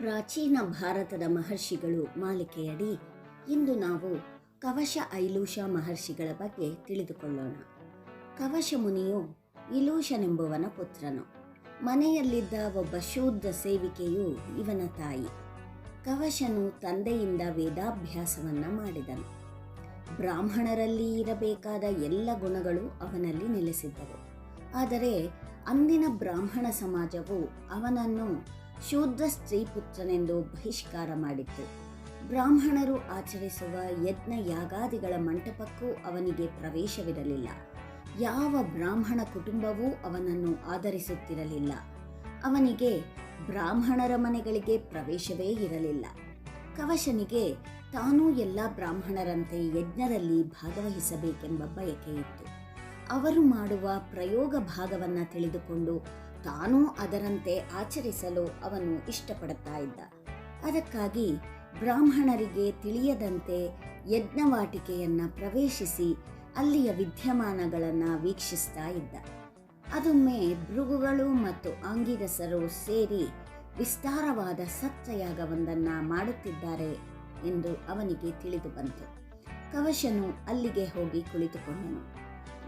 ಪ್ರಾಚೀನ ಭಾರತದ ಮಹರ್ಷಿಗಳು ಮಾಲಿಕೆಯಡಿ ಇಂದು ನಾವು ಕವಶ ಐಲೂಷ ಮಹರ್ಷಿಗಳ ಬಗ್ಗೆ ತಿಳಿದುಕೊಳ್ಳೋಣ. ಕವಶ ಮುನಿಯು ಇಲೂಷನೆಂಬುವನ ಪುತ್ರನು. ಮನೆಯಲ್ಲಿದ್ದ ಒಬ್ಬ ಶೂದ್ಧ ಸೇವಿಕೆಯು ಇವನ ತಾಯಿ. ಕವಶನು ತಂದೆಯಿಂದ ವೇದಾಭ್ಯಾಸವನ್ನು ಮಾಡಿದನು. ಬ್ರಾಹ್ಮಣರಲ್ಲಿ ಇರಬೇಕಾದ ಎಲ್ಲ ಗುಣಗಳು ಅವನಲ್ಲಿ ನೆಲೆಸಿದ್ದವು. ಆದರೆ ಅಂದಿನ ಬ್ರಾಹ್ಮಣ ಸಮಾಜವು ಅವನನ್ನು ಶೂದ್ರ ಸ್ತ್ರೀಪುತ್ರನೆಂದು ಬಹಿಷ್ಕಾರ ಮಾಡಿತ್ತು ಬ್ರಾಹ್ಮಣರು ಆಚರಿಸುವ ಯಜ್ಞ ಯಾಗಾದಿಗಳ ಮಂಟಪಕ್ಕೂ ಅವನಿಗೆ ಪ್ರವೇಶವಿರಲಿಲ್ಲ. ಯಾವ ಬ್ರಾಹ್ಮಣ ಕುಟುಂಬವೂ ಅವನನ್ನು ಆಧರಿಸುತ್ತಿರಲಿಲ್ಲ. ಅವನಿಗೆ ಬ್ರಾಹ್ಮಣರ ಮನೆಗಳಿಗೆ ಪ್ರವೇಶವೇ ಇರಲಿಲ್ಲ. ಕವಶನಿಗೆ ತಾನೂ ಎಲ್ಲ ಬ್ರಾಹ್ಮಣರಂತೆ ಯಜ್ಞದಲ್ಲಿ ಭಾಗವಹಿಸಬೇಕೆಂಬ ಬಯಕೆಯಿತ್ತು. ಅವರು ಮಾಡುವ ಪ್ರಯೋಗ ಭಾಗವನ್ನು ತಿಳಿದುಕೊಂಡು ತಾನೂ ಅದರಂತೆ ಆಚರಿಸಲು ಅವನು ಇಷ್ಟಪಡುತ್ತಾ ಇದ್ದ. ಅದಕ್ಕಾಗಿ ಬ್ರಾಹ್ಮಣರಿಗೆ ತಿಳಿಯದಂತೆ ಯಜ್ಞವಾಟಿಕೆಯನ್ನು ಪ್ರವೇಶಿಸಿ ಅಲ್ಲಿಯ ವಿದ್ಯಮಾನಗಳನ್ನು ವೀಕ್ಷಿಸ್ತಾ ಇದ್ದ. ಅದೊಮ್ಮೆ ಭೃಗುಗಳು ಮತ್ತು ಆಂಗಿರಸರು ಸೇರಿ ವಿಸ್ತಾರವಾದ ಸತ್ಯಯಾಗವೊಂದನ್ನು ಮಾಡುತ್ತಿದ್ದಾರೆ ಎಂದು ಅವನಿಗೆ ತಿಳಿದು ಬಂತು. ಕವಶನು ಅಲ್ಲಿಗೆ ಹೋಗಿ ಕುಳಿತುಕೊಂಡನು.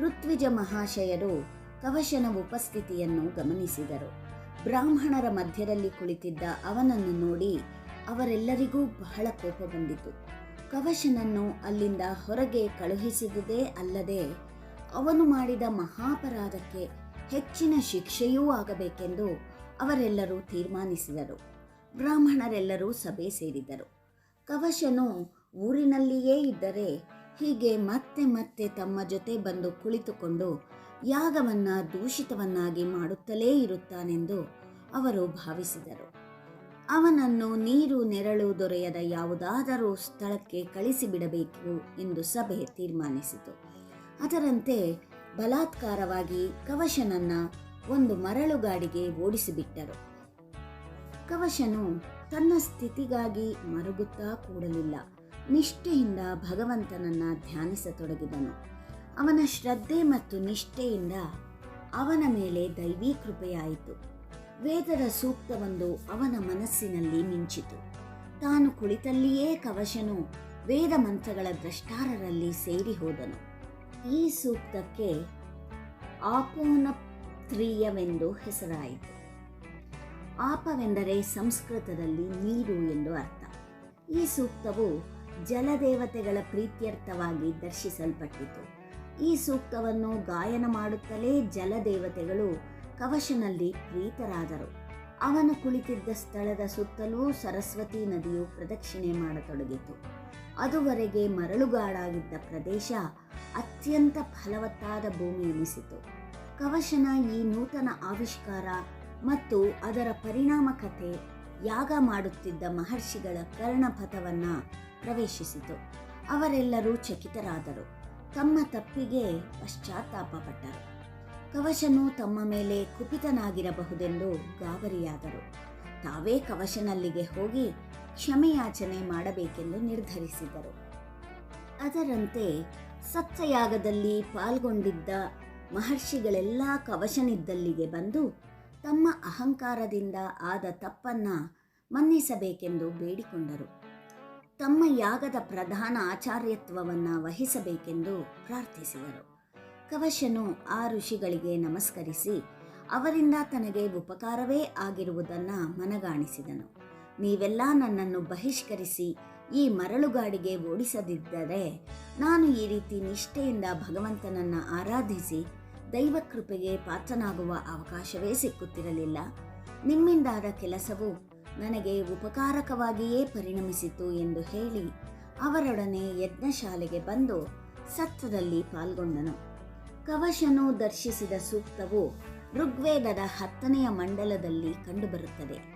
ಋತ್ವಿಜ ಮಹಾಶಯರು ಕವಶನ ಉಪಸ್ಥಿತಿಯನ್ನು ಗಮನಿಸಿದರು. ಬ್ರಾಹ್ಮಣರ ಮಧ್ಯದಲ್ಲಿ ಕುಳಿತಿದ್ದ ಅವನನ್ನು ನೋಡಿ ಅವರೆಲ್ಲರಿಗೂ ಬಹಳ ಕೋಪ ಬಂದಿತು. ಕವಶನನ್ನು ಅಲ್ಲಿಂದ ಹೊರಗೆ ಕಳುಹಿಸಿದುದೇ ಅಲ್ಲದೆ ಅವನು ಮಾಡಿದ ಮಹಾಪರಾಧಕ್ಕೆ ಹೆಚ್ಚಿನ ಶಿಕ್ಷೆಯೂ ಆಗಬೇಕೆಂದು ಅವರೆಲ್ಲರೂ ತೀರ್ಮಾನಿಸಿದರು. ಬ್ರಾಹ್ಮಣರೆಲ್ಲರೂ ಸಭೆ ಸೇರಿದರು. ಕವಶನು ಊರಿನಲ್ಲಿಯೇ ಇದ್ದರೆ ಹೀಗೆ ಮತ್ತೆ ಮತ್ತೆ ತಮ್ಮ ಜೊತೆ ಬಂದು ಕುಳಿತುಕೊಂಡು ಯಾಗವನ್ನ ದೂಷಿತವನ್ನಾಗಿ ಮಾಡುತ್ತಲೇ ಇರುತ್ತಾನೆಂದು ಅವರು ಭಾವಿಸಿದರು. ಅವನನ್ನು ನೀರು ನೆರಳು ದೊರೆಯದ ಯಾವುದಾದರೂ ಸ್ಥಳಕ್ಕೆ ಕಳಿಸಿಬಿಡಬೇಕು ಎಂದು ಸಭೆ ತೀರ್ಮಾನಿಸಿತು. ಅದರಂತೆ ಬಲಾತ್ಕಾರವಾಗಿ ಕವಶನನ್ನ ಒಂದು ಮರಳುಗಾಡಿಗೆ ಓಡಿಸಿಬಿಟ್ಟರು. ಕವಶನು ತನ್ನ ಸ್ಥಿತಿಗಾಗಿ ಮರುಗುತ್ತಾ ಕೂಡಲಿಲ್ಲ. ನಿಷ್ಠೆಯಿಂದ ಭಗವಂತನನ್ನ ಧ್ಯಾನಿಸತೊಡಗಿದನು. ಅವನ ಶ್ರದ್ಧೆ ಮತ್ತು ನಿಷ್ಠೆಯಿಂದ ಅವನ ಮೇಲೆ ದೈವೀ ಕೃಪೆಯಾಯಿತು. ವೇದದ ಸೂಕ್ತವೊಂದು ಅವನ ಮನಸ್ಸಿನಲ್ಲಿ ಮಿಂಚಿತು. ತಾನು ಕುಳಿತಲ್ಲಿಯೇ ಕವಶನು ವೇದ ಮಂತ್ರಗಳ ದ್ರಷ್ಟಾರರಲ್ಲಿ ಸೇರಿ ಹೋದನು. ಈ ಸೂಕ್ತಕ್ಕೆ ಆಪೋನಪ್ತ್ರೀಯವೆಂದು ಹೆಸರಾಯಿತು. ಆಪವೆಂದರೆ ಸಂಸ್ಕೃತದಲ್ಲಿ ನೀರು ಎಂದು ಅರ್ಥ. ಈ ಸೂಕ್ತವು ಜಲದೇವತೆಗಳ ಪ್ರೀತ್ಯರ್ಥವಾಗಿ ದರ್ಶಿಸಲ್ಪಟ್ಟಿತು. ಈ ಸೂಕ್ತವನ್ನು ಗಾಯನ ಮಾಡುತ್ತಲೇ ಜಲದೇವತೆಗಳು ಕವಶನಲ್ಲಿ ಪ್ರೀತರಾದರು. ಅವನು ಕುಳಿತಿದ್ದ ಸ್ಥಳದ ಸುತ್ತಲೂ ಸರಸ್ವತಿ ನದಿಯು ಪ್ರದಕ್ಷಿಣೆ ಮಾಡತೊಡಗಿತು. ಅದುವರೆಗೆ ಮರಳುಗಾಡಾಗಿದ್ದ ಪ್ರದೇಶ ಅತ್ಯಂತ ಫಲವತ್ತಾದ ಭೂಮಿ ಎನಿಸಿತು ಕವಶನ ಈ ನೂತನ ಆವಿಷ್ಕಾರ ಮತ್ತು ಅದರ ಪರಿಣಾಮಕತೆ ಯಾಗ ಮಾಡುತ್ತಿದ್ದ ಮಹರ್ಷಿಗಳ ಕರ್ಣಪಥವನ್ನು ಪ್ರವೇಶಿಸಿತು. ಅವರೆಲ್ಲರೂ ಚಕಿತರಾದರು. ತಮ್ಮ ತಪ್ಪಿಗೆ ಪಶ್ಚಾತ್ತಾಪಪಟ್ಟರು ಕವಶನು ತಮ್ಮ ಮೇಲೆ ಕುಪಿತನಾಗಿರಬಹುದೆಂದು ಗಾಬರಿಯಾದರು. ತಾವೇ ಕವಶನಲ್ಲಿಗೆ ಹೋಗಿ ಕ್ಷಮೆಯಾಚನೆ ಮಾಡಬೇಕೆಂದು ನಿರ್ಧರಿಸಿದರು. ಅದರಂತೆ ಸತ್ಸಯಾಗದಲ್ಲಿ ಪಾಲ್ಗೊಂಡಿದ್ದ ಮಹರ್ಷಿಗಳೆಲ್ಲ ಕವಶನಿದ್ದಲ್ಲಿಗೆ ಬಂದು ತಮ್ಮ ಅಹಂಕಾರದಿಂದ ಆದ ತಪ್ಪನ್ನ ಮನ್ನಿಸಬೇಕೆಂದು ಬೇಡಿಕೊಂಡರು. ತಮ್ಮ ಯಾಗದ ಪ್ರಧಾನ ಆಚಾರ್ಯತ್ವವನ್ನ ವಹಿಸಬೇಕೆಂದು ಪ್ರಾರ್ಥಿಸಿದರು. ಕವಶನು ಆ ಋಷಿಗಳಿಗೆ ನಮಸ್ಕರಿಸಿ, ಅವರಿಂದ ತನಗೆ ಉಪಕಾರವೇ ಆಗಿರುವುದನ್ನು ಮನಗಾಣಿಸಿದನು. ನೀವೆಲ್ಲ ನನ್ನನ್ನು ಬಹಿಷ್ಕರಿಸಿ ಈ ಮರಳುಗಾಡಿಗೆ ಓಡಿಸದಿದ್ದರೆ ನಾನು ಈ ರೀತಿ ನಿಷ್ಠೆಯಿಂದ ಭಗವಂತನನ್ನು ಆರಾಧಿಸಿ ದೈವ ಕೃಪೆಗೆ ಪಾತ್ರನಾಗುವ ಅವಕಾಶವೇ ಸಿಕ್ಕುತ್ತಿರಲಿಲ್ಲ. ನಿಮ್ಮಿಂದಾದ ಕೆಲಸವು ನನಗೆ ಉಪಕಾರಕವಾಗಿಯೇ ಪರಿಣಮಿಸಿತು ಎಂದು ಹೇಳಿ ಅವರೊಡನೆ ಯಜ್ಞಶಾಲೆಗೆ ಬಂದು ಸತ್ವದಲ್ಲಿ ಪಾಲ್ಗೊಂಡನು. ಕವಶನು ದರ್ಶಿಸಿದ ಸೂಕ್ತವು ಋಗ್ವೇದದ ಹತ್ತನೆಯ ಮಂಡಲದಲ್ಲಿ ಕಂಡುಬರುತ್ತದೆ.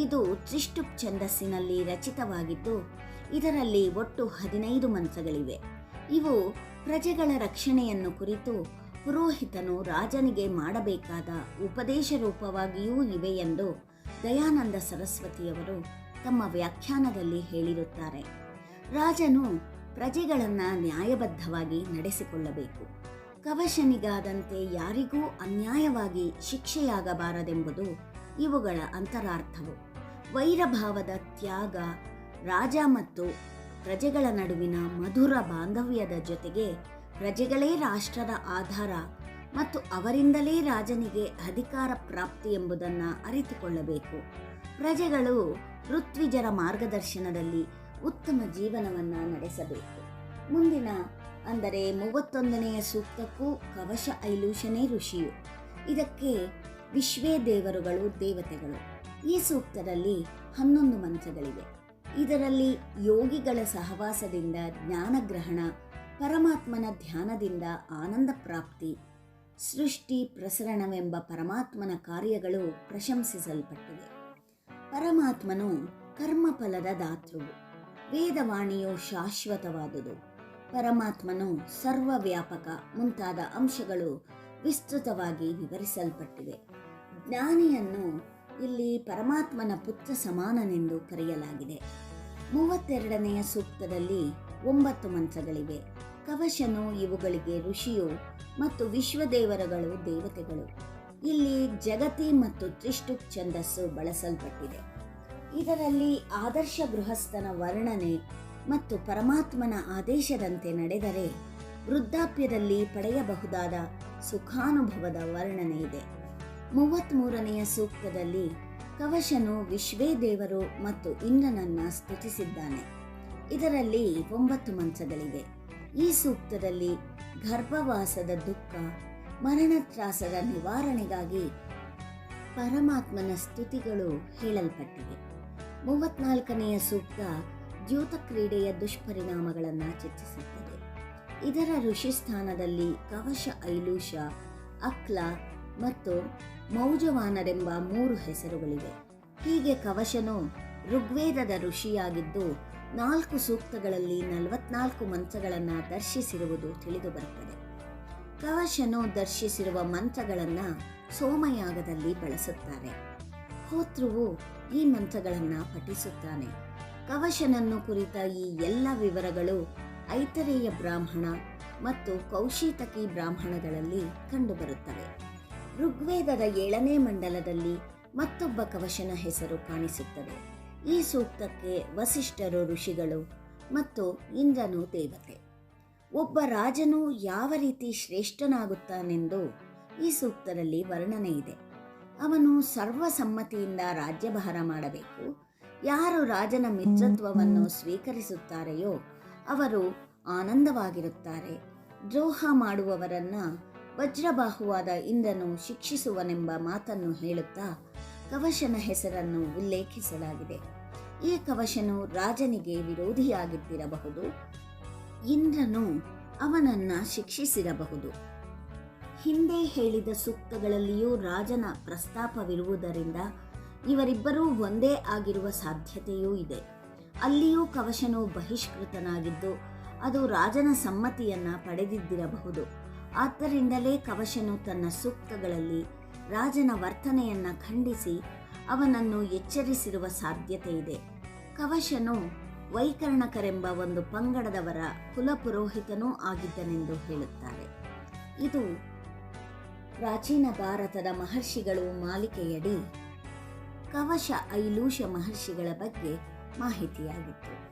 ಇದು ತ್ರಿಷ್ಟುಪ್ ಛಂದಸ್ಸಿನಲ್ಲಿ ರಚಿತವಾಗಿದ್ದು, ಇದರಲ್ಲಿ ಒಟ್ಟು ಹದಿನೈದು ಮಂತ್ರಗಳಿವೆ. ಇವು ಪ್ರಜೆಗಳ ರಕ್ಷಣೆಯನ್ನು ಕುರಿತು ಪುರೋಹಿತನು ರಾಜನಿಗೆ ಮಾಡಬೇಕಾದ ಉಪದೇಶ ರೂಪವಾಗಿಯೂ ಇವೆ ಎಂದು ದಯಾನಂದ ಸರಸ್ವತಿಯವರು ತಮ್ಮ ವ್ಯಾಖ್ಯಾನದಲ್ಲಿ ಹೇಳಿರುತ್ತಾರೆ. ರಾಜನು ಪ್ರಜೆಗಳನ್ನು ನ್ಯಾಯಬದ್ಧವಾಗಿ ನಡೆಸಿಕೊಳ್ಳಬೇಕು. ಕವಶನಿಗಾದಂತೆ ಯಾರಿಗೂ ಅನ್ಯಾಯವಾಗಿ ಶಿಕ್ಷೆಯಾಗಬಾರದೆಂಬುದು ಇವುಗಳ ಅಂತರಾರ್ಥವು. ವೈರಭಾವದ ತ್ಯಾಗ ರಾಜ ಮತ್ತು ಪ್ರಜೆಗಳ ನಡುವಿನ ಮಧುರ ಬಾಂಧವ್ಯದ ಜೊತೆಗೆ ಪ್ರಜೆಗಳೇ ರಾಷ್ಟ್ರದ ಆಧಾರ ಮತ್ತು ಅವರಿಂದಲೇ ರಾಜನಿಗೆ ಅಧಿಕಾರ ಪ್ರಾಪ್ತಿ ಎಂಬುದನ್ನು ಅರಿತುಕೊಳ್ಳಬೇಕು. ಪ್ರಜೆಗಳು ಋತ್ವಿಜರ ಮಾರ್ಗದರ್ಶನದಲ್ಲಿ ಉತ್ತಮ ಜೀವನವನ್ನು ನಡೆಸಬೇಕು. ಮುಂದಿನ, ಅಂದರೆ ಮೂವತ್ತೊಂದನೆಯ ಸೂಕ್ತಕ್ಕೂ ಕವಶ ಐಲೂಷನೇ ಋಷಿಯು. ಇದಕ್ಕೆ ವಿಶ್ವೇ ದೇವರುಗಳು ದೇವತೆಗಳು. ಈ ಸೂಕ್ತದಲ್ಲಿ ಹನ್ನೊಂದು ಮಂತ್ರಗಳಿವೆ. ಇದರಲ್ಲಿ ಯೋಗಿಗಳ ಸಹವಾಸದಿಂದ ಜ್ಞಾನಗ್ರಹಣ, ಪರಮಾತ್ಮನ ಧ್ಯಾನದಿಂದ ಆನಂದ ಪ್ರಾಪ್ತಿ ಸೃಷ್ಟಿ ಪ್ರಸರಣವೆಂಬ ಪರಮಾತ್ಮನ ಕಾರ್ಯಗಳು ಪ್ರಶಂಸಿಸಲ್ಪಟ್ಟಿವೆ. ಪರಮಾತ್ಮನು ಕರ್ಮಫಲದ ದಾತೃವು. ವೇದವಾಣಿಯು ಶಾಶ್ವತವಾದುದು. ಪರಮಾತ್ಮನು ಸರ್ವವ್ಯಾಪಕ ಮುಂತಾದ ಅಂಶಗಳು ವಿಸ್ತೃತವಾಗಿ ವಿವರಿಸಲ್ಪಟ್ಟಿವೆ. ಜ್ಞಾನಿಯನ್ನು ಇಲ್ಲಿ ಪರಮಾತ್ಮನ ಪುತ್ರ ಸಮಾನನೆಂದು ಕರೆಯಲಾಗಿದೆ. ಮೂವತ್ತೆರಡನೆಯ ಸೂಕ್ತದಲ್ಲಿ ಒಂಬತ್ತು ಮಂತ್ರಗಳಿವೆ. ಕವಶನು ಇವುಗಳಿಗೆ ಋಷಿಯು ಮತ್ತು ವಿಶ್ವದೇವರಗಳು ದೇವತೆಗಳು. ಇಲ್ಲಿ ಜಗತಿ ಮತ್ತು ತ್ರಿಷ್ಟುಕ್ ಛಂದಸ್ಸು ಬಳಸಲ್ಪಟ್ಟಿದೆ. ಇದರಲ್ಲಿ ಆದರ್ಶ ಗೃಹಸ್ಥನ ವರ್ಣನೆ ಮತ್ತು ಪರಮಾತ್ಮನ ಆದೇಶದಂತೆ ನಡೆದರೆ ವೃದ್ಧಾಪ್ಯದಲ್ಲಿ ಪಡೆಯಬಹುದಾದ ಸುಖಾನುಭವದ ವರ್ಣನೆ ಇದೆ. ಮೂವತ್ತ್ಮೂರನೆಯ ಸೂಕ್ತದಲ್ಲಿ ಕವಶನು ವಿಶ್ವೇ ದೇವರು ಮತ್ತು ಇಂದ್ರನನ್ನ ಸ್ತುತಿಸಿದ್ದಾನೆ. ಇದರಲ್ಲಿ ಒಂಬತ್ತು ಮಂತ್ರಗಳಿವೆ. ಈ ಸೂಕ್ತದಲ್ಲಿ ಗರ್ಭವಾಸದ ದುಃಖ ಮರಣತ್ರಾಸದ ನಿವಾರಣೆಗಾಗಿ ಪರಮಾತ್ಮನ ಸ್ತುತಿಗಳು ಹೇಳಲ್ಪಟ್ಟಿವೆ. ಮೂವತ್ನಾಲ್ಕನೆಯ ಸೂಕ್ತ ದ್ಯೂತ ಕ್ರೀಡೆಯ ದುಷ್ಪರಿಣಾಮಗಳನ್ನು ಚರ್ಚಿಸುತ್ತದೆ ಇದರ ಋಷಿಸ್ಥಾನದಲ್ಲಿ ಕವಶ, ಐಲೂಷ, ಅಕ್ಲ ಮತ್ತು ಮೌಜವಾನರೆಂಬ ಮೂರು ಹೆಸರುಗಳಿವೆ. ಹೀಗೆ ಕವಶನು ಋಗ್ವೇದದ ಋಷಿಯಾಗಿದ್ದು ನಾಲ್ಕು ಸೂಕ್ತಗಳಲ್ಲಿ ನಲವತ್ನಾಲ್ಕು ಮಂತ್ರಗಳನ್ನು ದರ್ಶಿಸಿರುವುದು ತಿಳಿದುಬರುತ್ತದೆ. ಕವಶನು ದರ್ಶಿಸಿರುವ ಮಂತ್ರಗಳನ್ನು ಸೋಮಯಾಗದಲ್ಲಿ ಬಳಸುತ್ತಾರೆ. ಹೋತೃವು ಈ ಮಂತ್ರಗಳನ್ನು ಪಠಿಸುತ್ತಾನೆ. ಕವಶನನ್ನು ಕುರಿತ ಈ ಎಲ್ಲ ವಿವರಗಳು ಐತರೇಯ ಬ್ರಾಹ್ಮಣ ಮತ್ತು ಕೌಶಿತಕಿ ಬ್ರಾಹ್ಮಣಗಳಲ್ಲಿ ಕಂಡುಬರುತ್ತವೆ. ಋಗ್ವೇದದ ಏಳನೇ ಮಂಡಲದಲ್ಲಿ ಮತ್ತೊಬ್ಬ ಕವಶನ ಹೆಸರು ಕಾಣಿಸುತ್ತದೆ. ಈ ಸೂಕ್ತಕ್ಕೆ ವಸಿಷ್ಠರು ಋಷಿಗಳು ಮತ್ತು ಇಂದ್ರನು ದೇವತೆ. ಒಬ್ಬ ರಾಜನು ಯಾವ ರೀತಿ ಶ್ರೇಷ್ಠನಾಗುತ್ತಾನೆಂದು ಈ ಸೂಕ್ತದಲ್ಲಿ ವರ್ಣನೆ ಇದೆ. ಅವನು ಸರ್ವಸಮ್ಮತಿಯಿಂದ ರಾಜ್ಯಭಾರ ಮಾಡಬೇಕು. ಯಾರು ರಾಜನ ಮಿತ್ರತ್ವವನ್ನು ಸ್ವೀಕರಿಸುತ್ತಾರೆಯೋ ಅವರು ಆನಂದವಾಗಿರುತ್ತಾರೆ. ದ್ರೋಹ ಮಾಡುವವರನ್ನ ವಜ್ರಬಾಹುವಾದ ಇಂದ್ರನು ಶಿಕ್ಷಿಸುವನೆಂಬ ಮಾತನ್ನು ಹೇಳುತ್ತಾ ಕವಶನ ಹೆಸರನ್ನು ಉಲ್ಲೇಖಿಸಲಾಗಿದೆ. ಈ ಕವಶನು ರಾಜನಿಗೆ ವಿರೋಧಿಯಾಗಿದ್ದಿರಬಹುದು. ಇಂದ್ರನು ಅವನನ್ನ ಶಿಕ್ಷಿಸಿರಬಹುದು. ಹಿಂದೆ ಹೇಳಿದ ಸೂಕ್ತಗಳಲ್ಲಿಯೂ ರಾಜನ ಪ್ರಸ್ತಾಪವಿರುವುದರಿಂದ ಇವರಿಬ್ಬರೂ ಒಂದೇ ಆಗಿರುವ ಸಾಧ್ಯತೆಯೂ ಇದೆ. ಅಲ್ಲಿಯೂ ಕವಶನು ಬಹಿಷ್ಕೃತನಾಗಿದ್ದು, ಅದು ರಾಜನ ಸಮ್ಮತಿಯನ್ನ ಪಡೆದಿದ್ದಿರಬಹುದು. ಆದ್ದರಿಂದಲೇ ಕವಶನು ತನ್ನ ಸೂಕ್ತಗಳಲ್ಲಿ ರಾಜನ ವರ್ತನೆಯನ್ನ ಖಂಡಿಸಿ ಅವನನ್ನು ಎಚ್ಚರಿಸಿರುವ ಸಾಧ್ಯತೆ ಇದೆ. ಕವಶನು ವೈಕರ್ಣಕರೆಂಬ ಒಂದು ಪಂಗಡದವರ ಕುಲಪುರೋಹಿತನೂ ಆಗಿದ್ದನೆಂದು ಹೇಳುತ್ತಾರೆ. ಇದು ಪ್ರಾಚೀನ ಭಾರತದ ಮಹರ್ಷಿಗಳು ಮಾಲಿಕೆಯಡಿ ಕವಶ ಐಲೂಷ ಮಹರ್ಷಿಗಳ ಬಗ್ಗೆ ಮಾಹಿತಿಯಾಗಿತ್ತು.